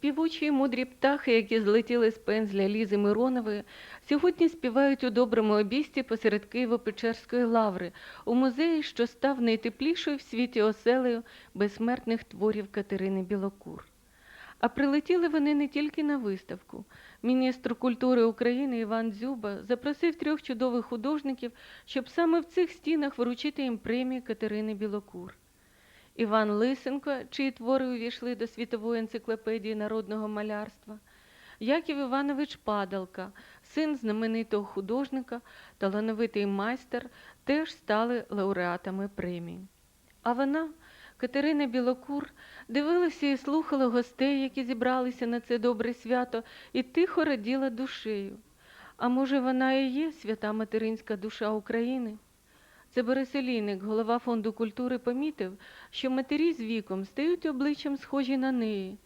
Співучі й мудрі птахи, які злетіли з пензля Лізи Миронової, сьогодні співають у доброму обісті посеред Києво-Печерської лаври, у музеї, що став найтеплішою в світі оселею безсмертних творів Катерини Білокур. А прилетіли вони не тільки на виставку. Міністр культури України Іван Дзюба запросив трьох чудових художників, щоб саме в цих стінах вручити їм премію Катерини Білокур. Іван Лисенко, чиї твори увійшли до світової енциклопедії народного малярства, Яків Іванович Падалка, син знаменитого художника, талановитий майстер, теж стали лауреатами премії. А вона, Катерина Білокур, дивилася і слухала гостей, які зібралися на це добре свято, і тихо раділа душею. А може, вона і є свята материнська душа України? Це Борис голова фонду культури, помітив, що матері з віком стають обличчям схожі на неї.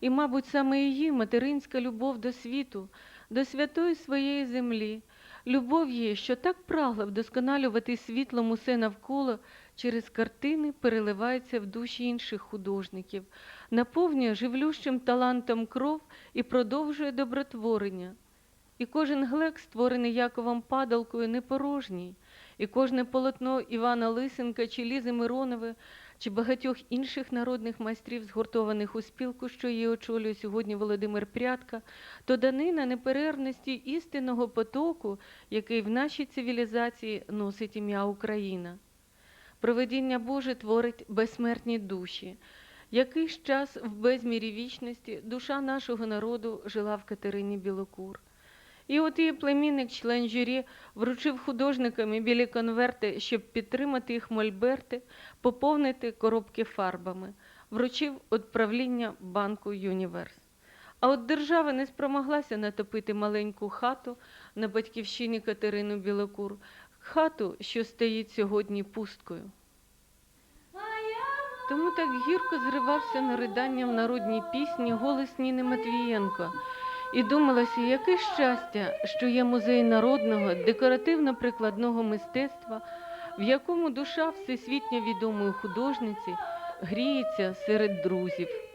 І, мабуть, саме її материнська любов до світу, до святої своєї землі, любов її, що так прагла вдосконалювати світлом усе навколо, через картини переливається в душі інших художників, наповнює живлющим талантом кров і продовжує добротворення. І кожен глек, створений Яковом Падалкою, не порожній. І кожне полотно Івана Лисенка чи Лізи Миронови, чи багатьох інших народних майстрів, згуртованих у спілку, що її очолює сьогодні Володимир Прядка, то данина неперервності істинного потоку, який в нашій цивілізації носить ім'я Україна. Проведіння Боже творить безсмертні душі. Якийсь час в безмірі вічності душа нашого народу жила в Катерині Білокур. І от її племінник, член журі, вручив художникам і білі конверти, щоб підтримати їх мольберти, поповнити коробки фарбами, вручив від правління банку Юніверс. А от держава не спромоглася натопити маленьку хату на батьківщині Катерину Білокур, хату, що стоїть сьогодні пусткою. Тому так гірко зривався на ридання в народній пісні голос Ніни Матвієнко. І думалося, яке щастя, що є музей народного, декоративно-прикладного мистецтва, в якому душа всесвітньо відомої художниці гріється серед друзів.